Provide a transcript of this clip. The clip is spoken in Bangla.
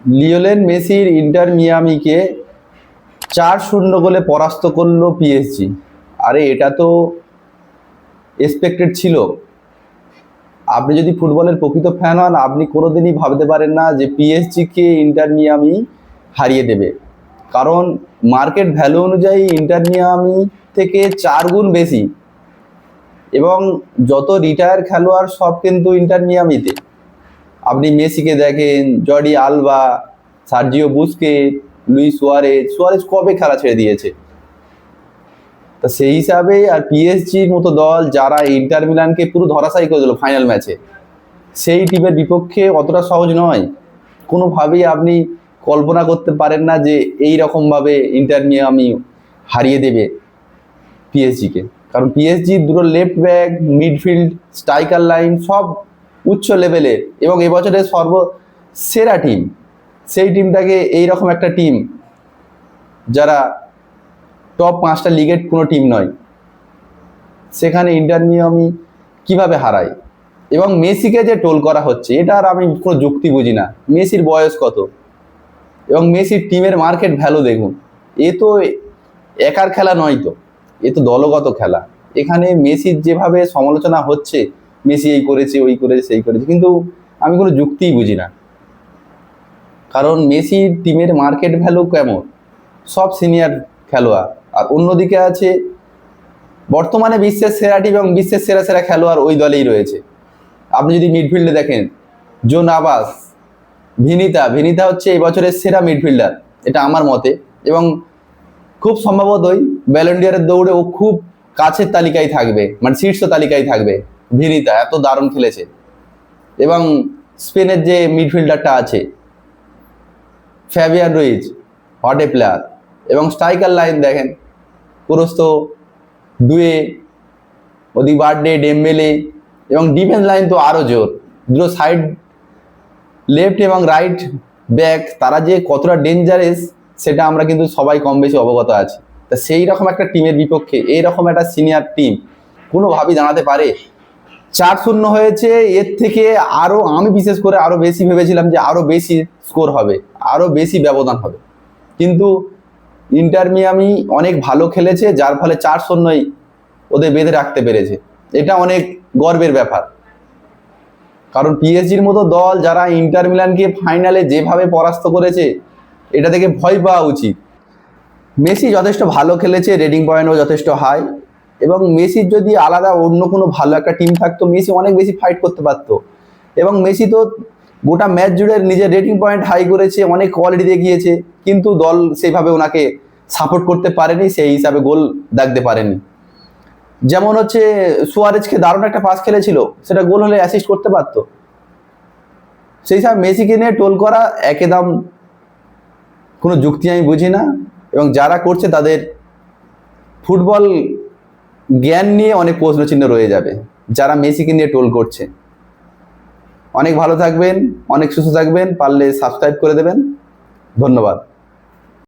লিওলেন মেসির ইন্টার মিয়ামিকে চার শূন্য গোলে পরাস্ত করল পিএসজি আরে, এটা তো এক্সপেক্টেড ছিল। আপনি যদি ফুটবলের প্রকৃত ফ্যান হন, আপনি কোনোদিনই ভাবতে পারেন না যে পিএসজিকে ইন্টার মিয়ামি হারিয়ে দেবে। কারণ মার্কেট ভ্যালু অনুযায়ী ইন্টার মিয়ামি থেকে চার গুণ বেশি। এবং যত রিটায়ার খেলোয়াড় সব কিন্তু ইন্টার মিয়ামিতে। আপনি মেসিকে দেখেন, Jordi Alba Sergio Busquets Luis Suarez Suarez কবে খেলা ছেড়ে দিয়েছে? তা সেই হিসাবে আর পিএসজির মতো দল যারা ইন্টার মিলানকে পুরো ধরাশায়ী করে দিল ফাইনাল ম্যাচে, সেই টিমের বিপক্ষে অতটা সহজ নয়। কোনোভাবেই আপনি কল্পনা করতে পারেন না যে এই রকমভাবে ইন্টার মিয়ামি হারিয়ে দেবে পিএসজিকে। কারণ পিএসজি দুটো left back midfield striker line সব উচ্চ লেভেলের এবং এবছরের সর্ব সেরা টিম সেই টিমটাকে এইরকম একটা টিম যারা টপ পাঁচটা লিগের কোনো টিম নয়, সেখানে ইন্টার মিয়ামি কীভাবে হারায় এবং মেসিকে যে টোল করা হচ্ছে, এটা আর আমি কোনো যুক্তি বুঝি না। মেসির বয়স কত? এবং মেসির টিমের মার্কেট ভ্যালু দেখুন, এ তো একার খেলা নয় তো, এ তো দলগত খেলা। এখানে মেসির যেভাবে সমালোচনা হচ্ছে মেসি এই করেছে, ওই করেছে, সেই করেছে। কিন্তু আমি কোনো যুক্তিই বুঝি না। কারণ মেসির টিমের মার্কেট ভ্যালু কেমন? সব সিনিয়র খেলোয়াড়। আর অন্যদিকে আছে, বর্তমানে বিশ্বের সেরা টিম এবং বিশ্বের সেরা সেরা খেলোয়াড় ওই দলেই রয়েছে। আপনি যদি মিডফিল্ডে দেখেন জো নাবাস ভিনিতা ভিনিতা হচ্ছে এই বছরের সেরা মিডফিল্ডার এটা আমার মতে। এবং খুব সম্ভবতই ব্যালেন্ডিয়ারের দৌড়ে ও খুব কাছের তালিকায় থাকবে মানে শীর্ষ তালিকায় থাকবে। ভিনিতা এত দারুণ খেলেছে। এবং স্পেনের যে মিডফিল্ডারটা আছে, ফ্যাবিয়ান রুইজ হট প্লেয়ার। এবং স্ট্রাইকার লাইন দেখেন, পুরস্ত দুয়ে, ওদিক বার্থডে ডেমবেলে, এবং ডিফেন্স লাইন তো আরও জোর। দুটো সাইড লেফট এবং রাইট ব্যাক, তারা যে কতটা ডেঞ্জারাস সেটা আমরা কিন্তু সবাই কম বেশি অবগত আছি। তা সেই রকম একটা টিমের বিপক্ষে, এইরকম একটা সিনিয়র টিম কোনোভাবেই দাঁড়াতে পারে চার শূন্য হয়েছে। এর থেকে আরও আমি বিশেষ করে আরও বেশি ভেবেছিলাম যে আরও বেশি স্কোর হবে আরও বেশি ব্যবধান হবে। কিন্তু ইন্টার মিয়ামি অনেক ভালো খেলেছে, যার ফলে চার শূন্যই ওদের বেঁধে রাখতে পেরেছে। এটা অনেক গর্বের ব্যাপার। কারণ পিএসজির মতো দল যারা ইন্টার মিলানকে ফাইনালে যেভাবে পরাস্ত করেছে, এটা থেকে ভয় পাওয়া উচিত। মেসি যথেষ্ট ভালো খেলেছে রেটিং পয়েন্টও যথেষ্ট হাই। এবং মেসির যদি আলাদা অন্য কোনো ভালো একটা টিম থাকতো, মেসি অনেক বেশি ফাইট করতে পারতো। এবং মেসি তো গোটা ম্যাচ জুড়ে নিজের রেটিং পয়েন্ট হাই করেছে, অনেক কোয়ালিটি দেখিয়েছে, কিন্তু দল সেইভাবে ওনাকে সাপোর্ট করতে পারেনি, সেই হিসাবে গোল দাগতে পারেনি। যেমন হচ্ছে সুয়ারেজকে দারুণ একটা পাস খেলেছিল, সেটা গোল হলে অ্যাসিস্ট করতে পারতো। সেই হিসাবে মেসিকে নিয়ে টোল করা একদম কোনো যুক্তি আমি বুঝি না, এবং যারা করছে তাদের ফুটবল জ্ঞান নিয়ে অনেক প্রশ্ন চিহ্ন রয়ে যাবে, যারা মেসিকে নিয়ে টোল করছে। অনেক ভালো থাকবেন, অনেক সুস্থ থাকবেন, পারলে সাবস্ক্রাইব করে দেবেন। ধন্যবাদ।